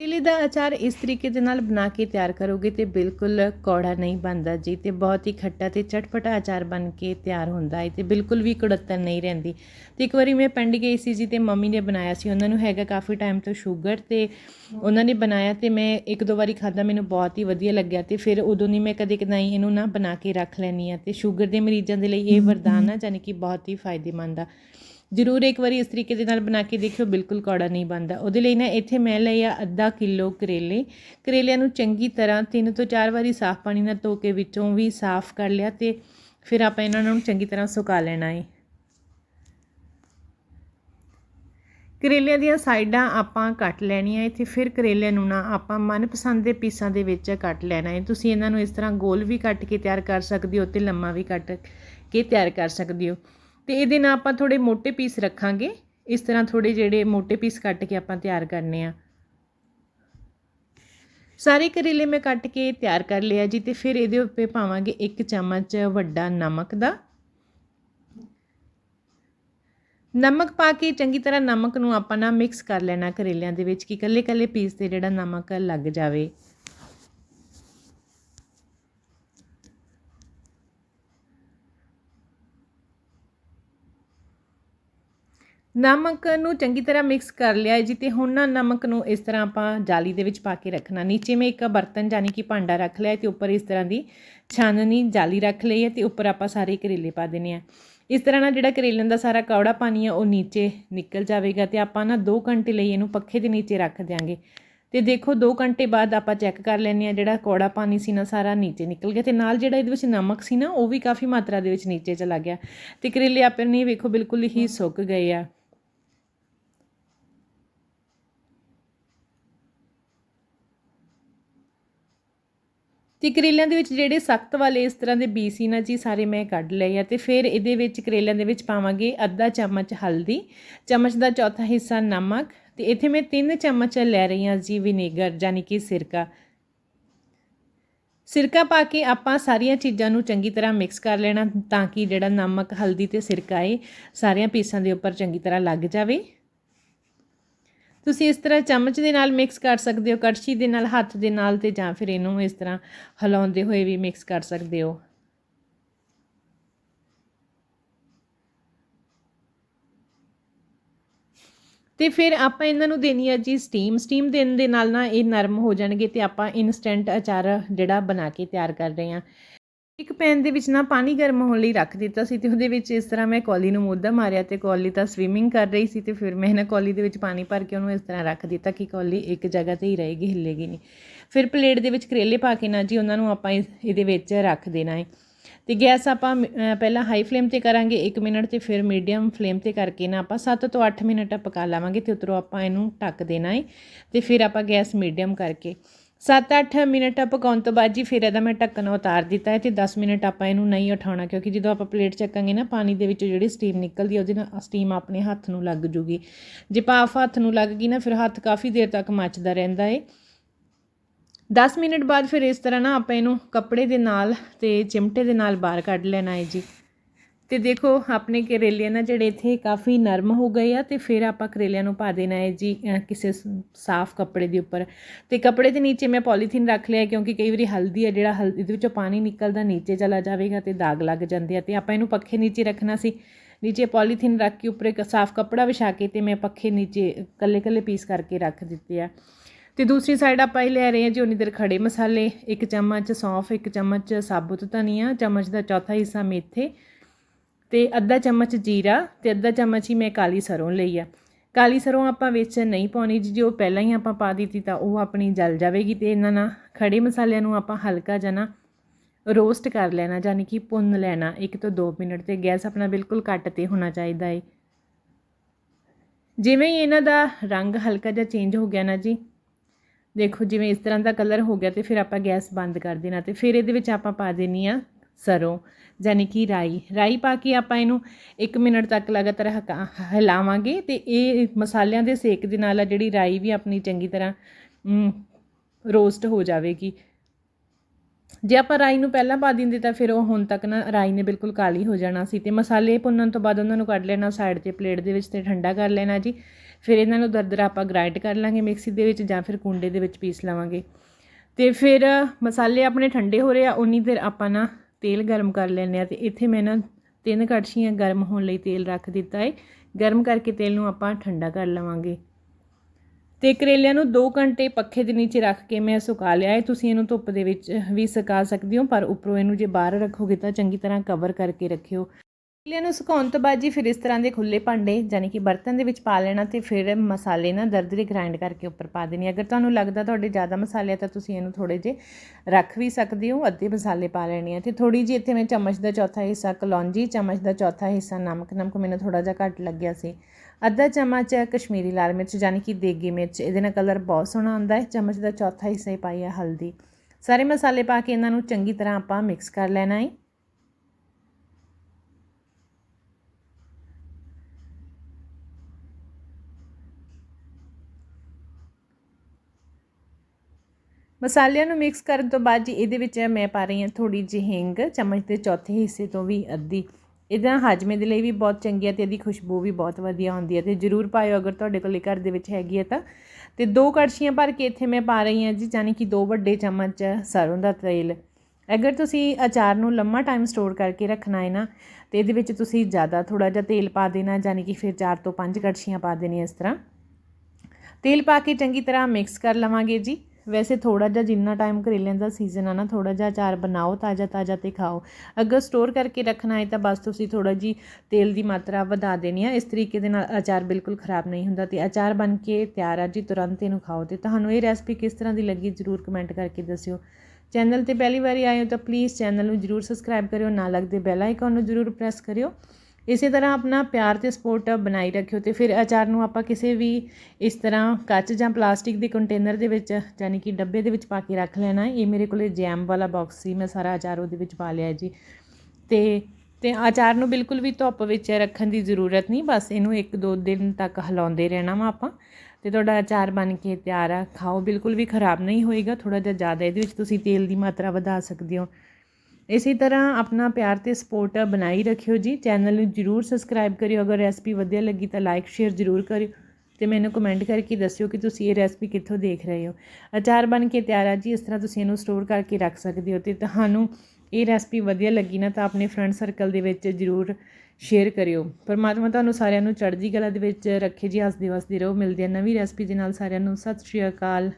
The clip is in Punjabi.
ਕਰੇਲੇ ਦਾ ਅਚਾਰ ਇਸ ਤਰੀਕੇ ਦੇ ਨਾਲ ਬਣਾ ਕੇ ਤਿਆਰ ਕਰੋਗੇ ਤੇ ਬਿਲਕੁਲ ਕੌੜਾ ਨਹੀਂ ਬਣਦਾ ਜੀ ਤੇ ਬਹੁਤ ਹੀ ਖੱਟਾ ਤੇ ਚਟਪਟਾ ਅਚਾਰ ਬਣ ਕੇ ਤਿਆਰ ਹੁੰਦਾ ਹੈ ਤੇ ਬਿਲਕੁਲ ਵੀ ਕੁੜੱਤਣ ਨਹੀਂ ਰਹਿੰਦੀ। ਤੇ ਇੱਕ ਵਾਰੀ ਮੈਂ ਪਿੰਡ ਗਈ ਸੀ ਜੀ ਤੇ ਮੰਮੀ ਨੇ ਬਣਾਇਆ ਸੀ, ਉਹਨਾਂ ਨੂੰ ਹੈਗਾ ਕਾਫੀ ਟਾਈਮ ਤੋਂ ਸ਼ੂਗਰ ਤੇ ਉਹਨਾਂ ਨੇ ਬਣਾਇਆ ਤੇ ਮੈਂ ਇੱਕ ਦੋ ਵਾਰੀ ਖਾਦਾ ਮੈਨੂੰ ਬਹੁਤ ਹੀ ਵਧੀਆ ਲੱਗਿਆ ਤੇ ਫਿਰ ਉਦੋਂ ਨਹੀਂ ਮੈਂ ਕਦੇ ਕਦਾਈ ਇਹਨੂੰ ਨਾ ਬਣਾ ਕੇ ਰੱਖ ਲੈਣੀ ਆ ਤੇ ਸ਼ੂਗਰ ਦੇ ਮਰੀਜ਼ਾਂ ਦੇ ਲਈ ਇਹ ਵਰਦਾਨ ਆ ਯਾਨੀ ਕਿ ਬਹੁਤ ਹੀ ਫਾਇਦੇਮੰਦ ਆ। ਜ਼ਰੂਰ ਇੱਕ ਵਾਰੀ ਇਸ ਤਰੀਕੇ ਦੇ ਨਾਲ ਬਣਾ ਕੇ ਦੇਖਿਓ, ਬਿਲਕੁਲ ਕੌੜਾ ਨਹੀਂ ਬਣਦਾ। ਉਹਦੇ ਲਈ ਨਾ ਇੱਥੇ ਮੈਂ ਲਿਆ ਅੱਧਾ ਕਿਲੋ ਕਰੇਲੇ। ਕਰੇਲਿਆਂ ਨੂੰ ਚੰਗੀ ਤਰ੍ਹਾਂ ਤਿੰਨ ਤੋਂ ਚਾਰ ਵਾਰੀ ਸਾਫ਼ ਪਾਣੀ ਨਾਲ ਧੋ ਕੇ ਵਿੱਚੋਂ ਵੀ ਸਾਫ਼ ਕਰ ਲਿਆ ਤੇ ਫਿਰ ਆਪਾਂ ਇਹਨਾਂ ਨੂੰ ਚੰਗੀ ਤਰ੍ਹਾਂ ਸੁਕਾ ਲੈਣਾ ਹੈ ਕਰੇਲਿਆਂ ਦੀਆਂ ਸਾਈਡਾਂ ਆਪਾਂ ਕੱਟ ਲੈਣੀਆਂ ਇੱਥੇ ਫਿਰ ਕਰੇਲਿਆਂ ਨੂੰ ਨਾ ਆਪਾਂ ਮਨਪਸੰਦ ਦੇ ਪੀਸਾਂ ਦੇ ਵਿੱਚ ਕੱਟ ਲੈਣਾ ਹੈ ਤੁਸੀਂ ਇਹਨਾਂ ਨੂੰ ਇਸ ਤਰ੍ਹਾਂ ਗੋਲ ਵੀ ਕੱਟ ਕੇ ਤਿਆਰ ਕਰ ਸਕਦੇ ਹੋ ਤੇ ਲੰਮਾ ਵੀ ਕੱਟ ਕੇ ਤਿਆਰ ਕਰ ਸਕਦੇ ਹੋ। ਤੇ ਇਹਦੇ ਨਾਲ ਆਪਾਂ ਥੋੜੇ ਮੋٹے ਪੀਸ ਰੱਖਾਂਗੇ। ਇਸ ਤਰ੍ਹਾਂ ਥੋੜੇ ਜਿਹੜੇ ਮੋٹے ਪੀਸ ਕੱਟ ਕੇ ਆਪਾਂ ਤਿਆਰ ਕਰਨੇ ਆ। ਸਾਰੇ ਕਰੇਲੇ ਮੈਂ ਕੱਟ ਕੇ ਤਿਆਰ ਕਰ ਲਿਆ ਜੀ ਤੇ ਫਿਰ ਇਹਦੇ ਉੱਤੇ ਪਾਵਾਂਗੇ ਇੱਕ ਚਮਚ ਵੱਡਾ ਨਮਕ ਦਾ। ਨਮਕ ਪਾ ਕੇ ਚੰਗੀ ਤਰ੍ਹਾਂ ਨਮਕ ਨੂੰ ਆਪਾਂ ਨਾ ਮਿਕਸ ਕਰ ਲੈਣਾ ਕਰੇਲਿਆਂ ਦੇ ਵਿੱਚ ਕਿ ਕੱਲੇ ਕੱਲੇ ਪੀਸ ਤੇ ਜਿਹੜਾ ਨਮਕ ਲੱਗ ਜਾਵੇ। ਨਮਕ ਨੂੰ ਚੰਗੀ ਤਰ੍ਹਾਂ ਮਿਕਸ ਕਰ ਲਿਆ ਜੀ ਤੇ ਹੁਣ ਨਾ ਨਮਕ ਨੂੰ ਇਸ ਤਰ੍ਹਾਂ ਆਪਾਂ ਜਾਲੀ ਦੇ ਵਿੱਚ ਪਾ ਕੇ ਰੱਖਣਾ। ਨੀਚੇ ਮੈਂ ਇੱਕ ਬਰਤਨ ਜਾਨੀ ਕਿ ਭਾਂਡਾ ਰੱਖ ਲਿਆ ਤੇ ਉੱਪਰ ਇਸ ਤਰ੍ਹਾਂ ਦੀ ਛਾਨਣੀ ਜਾਲੀ ਰੱਖ ਲਈ ਹੈ ਤੇ ਉੱਪਰ ਆਪਾਂ ਸਾਰੇ ਕਰੇਲੇ ਪਾ ਦੇਣੇ ਆ। ਇਸ ਤਰ੍ਹਾਂ ਨਾਲ ਜਿਹੜਾ ਕਰੇਲਿਆਂ ਦਾ ਸਾਰਾ ਕੌੜਾ ਪਾਣੀ ਆ, ਉਹ ਨੀਚੇ ਨਿਕਲ ਜਾਵੇਗਾ ਤੇ ਆਪਾਂ ਨਾ 2 ਘੰਟੇ ਲਈ ਇਹਨੂੰ ਪੱਖੇ ਦੇ ਨੀਚੇ ਰੱਖ ਦਿਆਂਗੇ। ਤੇ ਦੇਖੋ 2 ਘੰਟੇ ਬਾਅਦ ਆਪਾਂ ਚੈੱਕ ਕਰ ਲੈਂਦੇ ਆ ਜਿਹੜਾ ਕੌੜਾ ਪਾਣੀ ਸੀ ਨਾ ਸਾਰਾ ਨੀਚੇ ਨਿਕਲ ਗਿਆ ਤੇ ਨਾਲ ਜਿਹੜਾ ਇਹਦੇ ਵਿੱਚ ਨਮਕ ਸੀ ਨਾ, ਉਹ ਵੀ ਕਾਫੀ ਮਾਤਰਾ ਦੇ ਵਿੱਚ ਨੀਚੇ ਚਲਾ ਗਿਆ। ਤੇ ਕਰੇਲੇ ਆਪਣੇ ਵੇਖੋ ਬਿਲਕੁਲ ਹੀ ਸੁੱਕ ਗਏ ਆ। ਤੇ ਕਰੇਲਿਆਂ ਦੇ ਵਿੱਚ ਜਿਹੜੇ ਸਖਤ ਵਾਲੇ ਇਸ ਤਰ੍ਹਾਂ ਦੇ ਬੀ ਸੀ ਨਾ ਜੀ, ਸਾਰੇ ਮੈਂ ਕੱਢ ਲਏ ਆ ਤੇ ਫਿਰ ਇਹਦੇ ਵਿੱਚ ਕਰੇਲਿਆਂ ਦੇ ਵਿੱਚ ਪਾਵਾਂਗੇ ਅੱਧਾ ਚਮਚ ਹਲਦੀ, ਚਮਚ ਦਾ ਚੌਥਾ ਹਿੱਸਾ ਨਮਕ ਤੇ ਇੱਥੇ ਮੈਂ 3 ਚਮਚ ਲੈ ਰਹੀ ਹਾਂ ਜੀ ਵਿਨੇਗਰ ਯਾਨੀ ਕਿ ਸਿਰਕਾ। ਸਿਰਕਾ ਪਾ ਕੇ ਆਪਾਂ ਸਾਰੀਆਂ ਚੀਜ਼ਾਂ ਨੂੰ ਚੰਗੀ ਤਰ੍ਹਾਂ ਮਿਕਸ ਕਰ ਲੈਣਾ ਤਾਂ ਕਿ ਜਿਹੜਾ ਨਮਕ, ਹਲਦੀ ਤੇ ਸਿਰਕਾ ਹੈ ਸਾਰੀਆਂ ਪੀਸਾਂ ਦੇ ਉੱਪਰ ਚੰਗੀ ਤਰ੍ਹਾਂ ਲੱਗ ਜਾਵੇ। ਤੁਸੀਂ ਇਸ ਤਰ੍ਹਾਂ ਚਮਚ ਦੇ ਨਾਲ ਮਿਕਸ ਕਰ ਸਕਦੇ ਹੋ, ਕੜਛੀ ਦੇ ਨਾਲ, ਹੱਥ ਦੇ ਨਾਲ ਤੇ ਜਾਂ ਫਿਰ ਇਹਨੂੰ ਇਸ ਤਰ੍ਹਾਂ ਹਿਲਾਉਂਦੇ ਹੋਏ ਵੀ ਮਿਕਸ ਕਰ ਸਕਦੇ ਹੋ। ਤੇ ਫਿਰ ਆਪਾਂ ਇਹਨਾਂ ਨੂੰ ਦੇਣੀ ਆ ਜੀ ਸਟੀਮ ਸਟੀਮ ਦੇਣ ਦੇ ਨਾਲ ਨਾ ਇਹ ਨਰਮ ਹੋ ਜਾਣਗੇ ਤੇ ਆਪਾਂ ਇਨਸਟੈਂਟ ਅਚਾਰ ਜਿਹੜਾ ਬਣਾ ਕੇ ਤਿਆਰ ਕਰ ਰਹੇ ਹਾਂ। ਇੱਕ ਪੈਨ ਦੇ ਵਿੱਚ ਨਾ ਪਾਣੀ ਗਰਮ ਹੋਣ ਲਈ ਰੱਖ ਦਿੱਤਾ ਸੀ ਤੇ ਉਹਦੇ ਵਿੱਚ ਇਸ ਤਰ੍ਹਾਂ ਮੈਂ ਕੌਲੀ ਨੂੰ ਮੁੱਦਾ ਮਾਰਿਆ ਤੇ ਕੌਲੀ ਤਾਂ ਸਵਿਮਿੰਗ ਕਰ ਰਹੀ ਸੀ ਤੇ ਫਿਰ ਮੈਂ ਨਾ ਕੌਲੀ ਦੇ ਵਿੱਚ ਪਾਣੀ ਭਰ ਕੇ ਉਹਨੂੰ ਇਸ ਤਰ੍ਹਾਂ ਰੱਖ ਦਿੱਤਾ ਕਿ ਕੌਲੀ ਇੱਕ ਜਗ੍ਹਾ ਤੇ ਹੀ ਰਹੇਗੀ, ਹਿੱਲੇਗੀ ਨਹੀਂ। ਫਿਰ ਪਲੇਟ ਦੇ ਵਿੱਚ ਕਰੇਲੇ ਪਾ ਕੇ ਨਾ ਜੀ, ਉਹਨਾਂ ਨੂੰ ਆਪਾਂ ਇਹਦੇ ਵਿੱਚ ਰੱਖ ਦੇਣਾ ਹੈ। ਤੇ ਗੈਸ ਆਪਾਂ ਪਹਿਲਾਂ ਹਾਈ ਫਲੇਮ ਤੇ ਕਰਾਂਗੇ 1 ਮਿੰਟ ਤੇ ਫਿਰ ਮੀਡੀਅਮ ਫਲੇਮ ਤੇ ਕਰਕੇ ਨਾ ਆਪਾਂ 7 ਤੋਂ 8 ਮਿੰਟ ਪਕਾ ਲਾਵਾਂਗੇ ਤੇ ਉਤਰੋਂ ਆਪਾਂ ਇਹਨੂੰ ਢੱਕ ਦੇਣਾ ਹੈ। ਤੇ ਫਿਰ ਆਪਾਂ ਗੈਸ ਮੀਡੀਅਮ ਕਰਕੇ 7-8 ਮਿੰਟ ਪਕਾਉਣ ਤੋਂ ਬਾਅਦ ਜੀ ਫਿਰ ਇਹਦਾ ਮੈਂ ਢੱਕਣ ਉਤਾਰ ਦਿੱਤਾ ਹੈ ਤੇ 10 ਮਿੰਟ ਆਪਾਂ ਇਹਨੂੰ ਨਹੀਂ ਉਠਾਉਣਾ, ਕਿਉਂਕਿ ਜਦੋਂ ਆਪਾਂ ਪਲੇਟ ਚੱਕਾਂਗੇ ਨਾ, ਪਾਣੀ ਦੇ ਵਿੱਚ ਜਿਹੜੀ ਸਟੀਮ ਨਿਕਲਦੀ ਹੈ ਉਹਦੇ ਨਾਲ ਸਟੀਮ ਆਪਣੇ ਹੱਥ ਨੂੰ ਲੱਗ ਜੂਗੀ। ਜੇ ਭਾਫ ਹੱਥ ਨੂੰ ਲੱਗ ਗਈ ਨਾ, ਫਿਰ ਹੱਥ ਕਾਫੀ ਦੇਰ ਤੱਕ ਮੱਚਦਾ ਰਹਿੰਦਾ ਹੈ 10 ਮਿੰਟ ਬਾਅਦ ਫਿਰ ਇਸ ਤਰ੍ਹਾਂ ਨਾ ਆਪਾਂ ਇਹਨੂੰ ਕੱਪੜੇ ਦੇ ਨਾਲ ਤੇ ਚਿਮਟੇ ਦੇ ਨਾਲ ਬਾਹਰ ਕੱਢ ਲੈਣਾ ਹੈ ਜੀ। ਤੇ ਦੇਖੋ, ਆਪਣੇ ਕਰੇਲੇ ਨਾ ਜਿਹੜੇ ਇੱਥੇ ਕਾਫੀ ਨਰਮ ਹੋ ਗਏ ਆ ਤੇ ਫਿਰ ਆਪਾਂ ਕਰੇਲਿਆਂ ਨੂੰ ਪਾ ਦੇਣਾ ਹੈ ਜੀ ਕਿਸੇ ਸਾਫ਼ ਕੱਪੜੇ ਦੇ ਉੱਪਰ। ਤੇ ਕੱਪੜੇ ਦੇ ਨੀਚੇ ਮੈਂ ਪੋਲੀਥੀਨ ਰੱਖ ਲਿਆ ਕਿਉਂਕਿ ਕਈ ਵਾਰੀ ਹਲਦੀ ਹੈ, ਜਿਹੜਾ ਹਲਦੀ ਦੇ ਵਿੱਚੋਂ ਪਾਣੀ ਨਿਕਲਦਾ ਨੀਚੇ ਚਲਾ ਜਾਵੇਗਾ ਤੇ ਦਾਗ ਲੱਗ ਜਾਂਦੇ ਆ ਤੇ ਆਪਾਂ ਇਹਨੂੰ ਪੱਖੇ ਨੀਚੇ ਰੱਖਣਾ ਸੀ। ਨੀਚੇ ਪੋਲੀਥੀਨ ਰੱਖ ਕੇ ਉੱਪਰ ਇੱਕ ਸਾਫ਼ ਕੱਪੜਾ ਵਿਛਾ ਕੇ ਤੇ ਮੈਂ ਪੱਖੇ ਨੀਚੇ ਕੱਲੇ ਕੱਲੇ ਪੀਸ ਕਰਕੇ ਰੱਖ ਦਿੱਤੇ ਆ। ਤੇ ਦੂਸਰੀ ਸਾਈਡ ਆਪਾਂ ਇਹ ਲੈ ਰਹੇ ਹਾਂ ਜੀ ਉਨੀ ਦੇਰ ਖੜੇ ਮਸਾਲੇ, ਇੱਕ ਚਮਚ ਸੌਂਫ, ਇੱਕ ਚਮਚ ਸਾਬੁਤ ਧਨੀਆ, ਚਮਚ ਦਾ ਚੌਥਾ ਹਿੱਸਾ ਮੇਥੇ ਤੇ ਅੱਧਾ ਚਮਚ ਜੀਰਾ ਤੇ ਅੱਧਾ ਚਮਚ ਹੀ ਮੈਂ ਕਾਲੀ ਸਰੋਂ ਲਈ ਆ। ਕਾਲੀ ਸਰੋਂ ਆਪਾਂ ਵਿੱਚ ਨਹੀਂ ਪਾਉਣੀ ਜੀ, ਜੋ ਪਹਿਲਾਂ ਹੀ ਆਪਾਂ ਪਾ ਦਿੱਤੀ ਤਾਂ ਉਹ ਆਪਣੀ ਜਲ ਜਾਵੇਗੀ ਤੇ ਇਹਨਾਂ ਨਾਲ ਖੜੇ ਮਸਾਲਿਆਂ ਨੂੰ ਆਪਾਂ ਹਲਕਾ ਜਨਾ ਰੋਸਟ ਕਰ ਲੈਣਾ ਯਾਨੀ ਕਿ ਭੁੰਨ ਲੈਣਾ 1 ਤੋਂ 2 ਮਿੰਟ ਤੇ। ਗੈਸ ਆਪਣਾ ਬਿਲਕੁਲ ਘੱਟ ਤੇ ਹੋਣਾ ਚਾਹੀਦਾ ਹੈ ਜਿਵੇਂ ਹੀ ਇਹਨਾਂ ਦਾ ਰੰਗ ਹਲਕਾ ਜਿਹਾ ਚੇਂਜ ਹੋ ਗਿਆ ਨਾ ਜੀ, ਦੇਖੋ ਜਿਵੇਂ ਇਸ ਤਰ੍ਹਾਂ ਦਾ ਕਲਰ ਹੋ ਗਿਆ ਤੇ ਫਿਰ ਆਪਾਂ ਗੈਸ ਬੰਦ ਕਰ ਦੇਣਾ ਤੇ ਫਿਰ ਇਹਦੇ ਵਿੱਚ ਆਪਾਂ ਪਾ ਦੇਣੀ ਆ ਸਰੋਂ ਯਾਨੀ ਕਿ ਰਾਈ। ਰਾਈ ਪਾ ਕੇ ਆਪਾਂ ਇਹਨੂੰ 1 ਮਿੰਟ ਤੱਕ ਲਗਾਤਾਰ ਹਿਲਾਵਾਂਗੇ ਤੇ ਇਹ ਮਸਾਲਿਆਂ ਦੇ ਸੇਕ ਦੇ ਨਾਲ ਆ ਜਿਹੜੀ ਰਾਈ ਵੀ ਆਪਣੀ ਚੰਗੀ ਤਰ੍ਹਾਂ ਰੋਸਟ ਹੋ ਜਾਵੇਗੀ। ਜੇ ਆਪਾਂ ਰਾਈ ਨੂੰ ਪਹਿਲਾਂ ਪਾ ਦਿੰਦੇ ਤਾਂ ਫਿਰ ਉਹ ਹੁਣ ਤੱਕ ਨਾ ਰਾਈ ਨੇ ਬਿਲਕੁਲ ਕਾਲੀ ਹੋ ਜਾਣਾ ਸੀ ਤੇ ਮਸਾਲੇ ਭੁੰਨਣ ਤੋਂ ਬਾਅਦ ਉਹਨਾਂ ਨੂੰ ਕੱਢ ਲੈਣਾ ਸਾਈਡ ਤੇ ਪਲੇਟ ਦੇ ਵਿੱਚ ਤੇ ਠੰਡਾ ਕਰ ਲੈਣਾ ਜੀ। ਫਿਰ ਇਹਨਾਂ ਨੂੰ ਦਰਦਰਾ ਆਪਾਂ ਗ੍ਰਾਈਂਡ ਕਰ ਲਾਂਗੇ ਮਿਕਸੀ ਦੇ ਵਿੱਚ ਜਾਂ ਫਿਰ ਕੁੰਡੇ ਦੇ ਵਿੱਚ ਪੀਸ ਲਵਾਂਗੇ। ਤੇ ਫਿਰ ਮਸਾਲੇ ਆਪਣੇ ਠੰਡੇ ਹੋ ਰਹੇ ਆ, ਉਨੀ ਦੇਰ ਆਪਾਂ ਨਾ ਤੇਲ ਗਰਮ ਕਰ ਲੈਂਦੇ ਆ ਤੇ ਇੱਥੇ ਮੈਂ ਨਾ ਤਿੰਨ ਕੜਛੀਆਂ ਗਰਮ ਹੋਣ ਲਈ ਤੇਲ ਰੱਖ ਦਿੱਤਾ ਹੈ ਗਰਮ ਕਰਕੇ ਤੇਲ ਨੂੰ ਆਪਾਂ ਠੰਡਾ ਕਰ ਲਵਾਂਗੇ। ਤੇ ਕਰੇਲਿਆਂ ਨੂੰ 2 ਘੰਟੇ ਪੱਖੇ ਦੇ ਨੀਚੇ ਰੱਖ ਕੇ ਮੈਂ ਸੁਕਾ ਲਿਆ ਹੈ ਤੁਸੀਂ ਇਹਨੂੰ ਧੁੱਪ ਦੇ ਵਿੱਚ ਵੀ ਸੁਕਾ ਸਕਦੇ ਹੋ, ਪਰ ਉੱਪਰੋਂ ਇਹਨੂੰ ਜੇ ਬਾਹਰ ਰੱਖੋਗੇ ਤਾਂ ਚੰਗੀ ਤਰ੍ਹਾਂ ਕਵਰ ਕਰਕੇ ਰੱਖਿਓ। ਕਰੇਲਿਆਂ ਨੂੰ ਸੁਕਾਉਣ ਤੋਂ ਬਾਅਦ ਜੀ ਫਿਰ ਇਸ ਤਰ੍ਹਾਂ ਦੇ ਖੁੱਲੇ ਭਾਂਡੇ ਯਾਨੀ ਕਿ ਬਰਤਨ ਦੇ ਵਿੱਚ ਪਾ ਲੈਣਾ ਤੇ ਫਿਰ ਮਸਾਲੇ ਨਾ ਦਰਦਰੇ ਗ੍ਰਾਈਂਡ ਕਰਕੇ ਉੱਪਰ ਪਾ ਦੇਣੇ। ਅਗਰ ਤੁਹਾਨੂੰ ਲੱਗਦਾ ਤੁਹਾਡੇ ਜ਼ਿਆਦਾ ਮਸਾਲੇ ਆ ਤਾਂ ਤੁਸੀਂ ਇਹਨੂੰ ਥੋੜੇ ਜੇ ਰੱਖ ਵੀ ਸਕਦੇ ਹੋ, ਅੱਧੇ ਮਸਾਲੇ ਪਾ ਲੈਣੇ ਆ। ਤੇ ਥੋੜੀ ਜਿਹੀ ਇੱਥੇ ਮੈਂ ਚਮਚ ਦਾ ਚੌਥਾ ਹਿੱਸਾ ਕਲੌਂਜੀ, ਚਮਚ ਦਾ ਚੌਥਾ ਹਿੱਸਾ ਨਮਕ। ਨਮਕ ਮੈਨੂੰ ਥੋੜਾ ਜਿਹਾ ਘੱਟ ਲੱਗਿਆ ਸੀ। ਅੱਧਾ ਚਮਚ ਕਸ਼ਮੀਰੀ ਲਾਲ ਮਿਰਚ ਯਾਨੀ ਕਿ ਦੇਗੀ ਮਿਰਚ, ਇਹਦੇ ਨਾਲ ਕਲਰ ਬਹੁਤ ਸੋਹਣਾ ਆਉਂਦਾ ਹੈ। ਚਮਚ ਦਾ ਚੌਥਾ ਹਿੱਸਾ ਹੀ ਪਾਈ ਹੈ ਹਲਦੀ। ਸਾਰੇ ਮਸਾਲੇ ਪਾ ਕੇ ਇਹਨਾਂ ਨੂੰ ਚੰਗੀ ਤਰ੍ਹਾਂ ਆਪਾਂ ਮਿਕਸ ਕਰ ਲੈਣਾ ਹੈ। ਮਸਾਲਿਆਂ ਨੂੰ ਮਿਕਸ ਕਰਨ ਤੋਂ ਬਾਅਦ ਜੀ ਇਹਦੇ ਵਿੱਚ ਮੈਂ ਪਾ ਰਹੀ ਹਾਂ ਥੋੜੀ ਜਿਹੀ ਹਿੰਗ, ਚਮਚ ਦੇ ਚੌਥੇ ਹਿੱਸੇ ਤੋਂ ਵੀ ਅੱਧੀ। ਇਹਦੇ ਨਾਲ ਹਾਜਮੇ ਦੇ ਲਈ ਵੀ ਬਹੁਤ ਚੰਗੀ ਹੈ ਤੇ ਇਹਦੀ ਖੁਸ਼ਬੂ ਵੀ ਬਹੁਤ ਵਧੀਆ ਹੁੰਦੀ ਹੈ ਤੇ ਜਰੂਰ ਪਾਇਓ ਅਗਰ ਤੁਹਾਡੇ ਕੋਲ ਘਰ ਦੇ ਵਿੱਚ ਹੈਗੀ ਹੈ ਤਾਂ। ਤੇ ਦੋ ਕੜਛੀਆਂ ਭਰ ਕੇ ਇੱਥੇ ਮੈਂ ਪਾ ਰਹੀ ਹਾਂ ਜੀ ਯਾਨੀ ਕਿ ਦੋ ਵੱਡੇ ਚਮਚ ਸਰੋਂ ਦਾ ਤੇਲ। ਅਗਰ ਤੁਸੀਂ ਅਚਾਰ ਨੂੰ ਲੰਮਾ ਟਾਈਮ ਸਟੋਰ ਕਰਕੇ ਰੱਖਣਾ ਹੈ ਨਾ, ਤੇ ਇਹਦੇ ਵਿੱਚ ਤੁਸੀਂ ਜ਼ਿਆਦਾ ਥੋੜਾ ਜਿਹਾ ਤੇਲ ਪਾ ਦੇਣਾ ਯਾਨੀ ਕਿ ਫਿਰ 4 ਤੋਂ 5 ਕੜਛੀਆਂ ਪਾ ਦੇਣੀਆਂ ਇਸ ਤਰ੍ਹਾਂ। ਤੇਲ ਪਾ ਕੇ ਚੰਗੀ ਤਰ੍ਹਾਂ ਮਿਕਸ ਕਰ ਲਵਾਂਗੇ ਜੀ। ਵੈਸੇ ਥੋੜਾ ਜਿਹਾ ਜਿੰਨਾ ਟਾਈਮ ਕਰੇਲਿਆਂ ਦਾ ਸੀਜ਼ਨ ਆ ਨਾ ਥੋੜਾ ਜਿਹਾ ਅਚਾਰ ਬਣਾਓ, ਤਾਜ਼ਾ ਤਾਜ਼ਾ ਤੇ ਖਾਓ। ਅਗਰ ਸਟੋਰ ਕਰਕੇ ਰੱਖਣਾ ਹੈ ਤਾਂ ਬਸ ਤੁਸੀਂ ਥੋੜਾ ਜੀ ਤੇਲ ਦੀ ਮਾਤਰਾ ਵਧਾ ਦੇਣੀ ਆ। ਇਸ ਤਰੀਕੇ ਦੇ ਨਾਲ ਅਚਾਰ ਬਿਲਕੁਲ ਖਰਾਬ ਨਹੀਂ ਹੁੰਦਾ ਤੇ ਅਚਾਰ ਬਣ ਕੇ ਤਿਆਰ ਆ ਜੀ, ਤੁਰੰਤ ਇਹਨੂੰ ਖਾਓ ਤੇ ਤੁਹਾਨੂੰ ਇਹ ਰੈਸਪੀ ਕਿਸ ਤਰ੍ਹਾਂ ਦੀ ਲੱਗੀ ਜਰੂਰ ਕਮੈਂਟ ਕਰਕੇ ਦੱਸਿਓ। ਚੈਨਲ ਤੇ ਪਹਿਲੀ ਵਾਰੀ ਆਏ ਹੋ ਤਾਂ ਪਲੀਜ਼ ਚੈਨਲ ਨੂੰ ਜਰੂਰ ਸਬਸਕ੍ਰਾਈਬ ਕਰਿਓ, ਨਾਲ ਲੱਗਦੇ ਬੈਲ ਆਈਕਨ ਨੂੰ ਜਰੂਰ ਪ੍ਰੈਸ ਕਰਿਓ। ਇਸੇ ਤਰ੍ਹਾਂ ਆਪਣਾ ਪਿਆਰ ਤੇ ਸਪੋਰਟ ਬਣਾਈ ਰੱਖਿਓ ਤੇ ਫਿਰ ਅਚਾਰ ਨੂੰ ਆਪਾਂ ਕਿਸੇ ਵੀ ਇਸ ਤਰ੍ਹਾਂ ਕੱਚ ਜਾਂ ਪਲਾਸਟਿਕ ਦੇ ਕੰਟੇਨਰ ਦੇ ਵਿੱਚ ਯਾਨੀ ਕਿ ਡੱਬੇ ਦੇ ਵਿੱਚ ਪਾ ਕੇ ਰੱਖ ਲੈਣਾ। ਇਹ ਮੇਰੇ ਕੋਲੇ ਜੈਮ ਵਾਲਾ ਬਾਕਸ ਸੀ, ਮੈਂ ਸਾਰਾ ਅਚਾਰ ਉਹਦੇ ਵਿੱਚ ਪਾ ਲਿਆ ਜੀ। ਤੇ ਤੇ ਅਚਾਰ ਨੂੰ ਬਿਲਕੁਲ ਵੀ ਧੁੱਪ ਵਿੱਚ ਰੱਖਣ ਦੀ ਜ਼ਰੂਰਤ ਨਹੀਂ, ਬਸ ਇਹਨੂੰ 1-2 ਦਿਨ ਤੱਕ ਹਿਲਾਉਂਦੇ ਰਹਿਣਾ ਵਾ ਆਪਾਂ। ਤੇ ਤੁਹਾਡਾ ਅਚਾਰ ਬਣ ਕੇ ਤਿਆਰ ਆ, ਖਾਓ, ਬਿਲਕੁਲ ਵੀ ਖਰਾਬ ਨਹੀਂ ਹੋਏਗਾ ਥੋੜਾ ਜਿਹਾ ਜ਼ਿਆਦਾ ਇਹਦੇ ਵਿੱਚ ਤੁਸੀਂ ਤੇਲ ਦੀ ਮਾਤਰਾ ਵਧਾ ਸਕਦੇ ਹੋ। ਇਸੇ ਤਰ੍ਹਾਂ ਆਪਣਾ ਪਿਆਰ ਤੇ ਸਪੋਰਟ ਬਣਾਈ ਰੱਖਿਓ ਜੀ। ਚੈਨਲ ਨੂੰ ਜਰੂਰ ਸਬਸਕ੍ਰਾਈਬ ਕਰਿਓ। ਅਗਰ ਰੈਸਪੀ ਵਧੀਆ ਲੱਗੀ ਤਾਂ ਲਾਈਕ ਸ਼ੇਅਰ ਜਰੂਰ ਕਰਿਓ ਤੇ ਮੈਨੂੰ ਕਮੈਂਟ ਕਰਕੇ ਦੱਸਿਓ ਕਿ ਤੁਸੀਂ ਇਹ ਰੈਸਪੀ ਕਿੱਥੋਂ ਦੇਖ ਰਹੇ ਹੋ। ਅਚਾਰ ਬਣ ਕੇ ਤਿਆਰ ਆ ਜੀ। ਇਸ ਤਰ੍ਹਾਂ ਤੁਸੀਂ ਇਹਨੂੰ ਸਟੋਰ ਕਰਕੇ ਰੱਖ ਸਕਦੇ ਹੋ ਤੇ ਤੁਹਾਨੂੰ ਇਹ ਰੈਸਪੀ ਵਧੀਆ ਲੱਗੀ ਨਾ ਤਾਂ ਆਪਣੇ ਫਰੈਂਡ ਸਰਕਲ ਦੇ ਵਿੱਚ ਜਰੂਰ ਸ਼ੇਅਰ ਕਰਿਓ। ਪਰਮਾਤਮਾ ਤੁਹਾਨੂੰ ਸਾਰਿਆਂ ਨੂੰ ਚੜ੍ਹਦੀ ਕਲਾ ਦੇ ਵਿੱਚ ਰੱਖੇ ਜੀ। ਹੱਸਦੇ ਵਸਦੇ ਰਹੋ। ਮਿਲਦੇ ਆ ਨਵੀਂ ਰੈਸਪੀ ਦੇ ਨਾਲ ਸਾਰਿਆਂ ਨੂੰ। ਸਤਿ ਸ਼੍ਰੀ ਅਕਾਲ।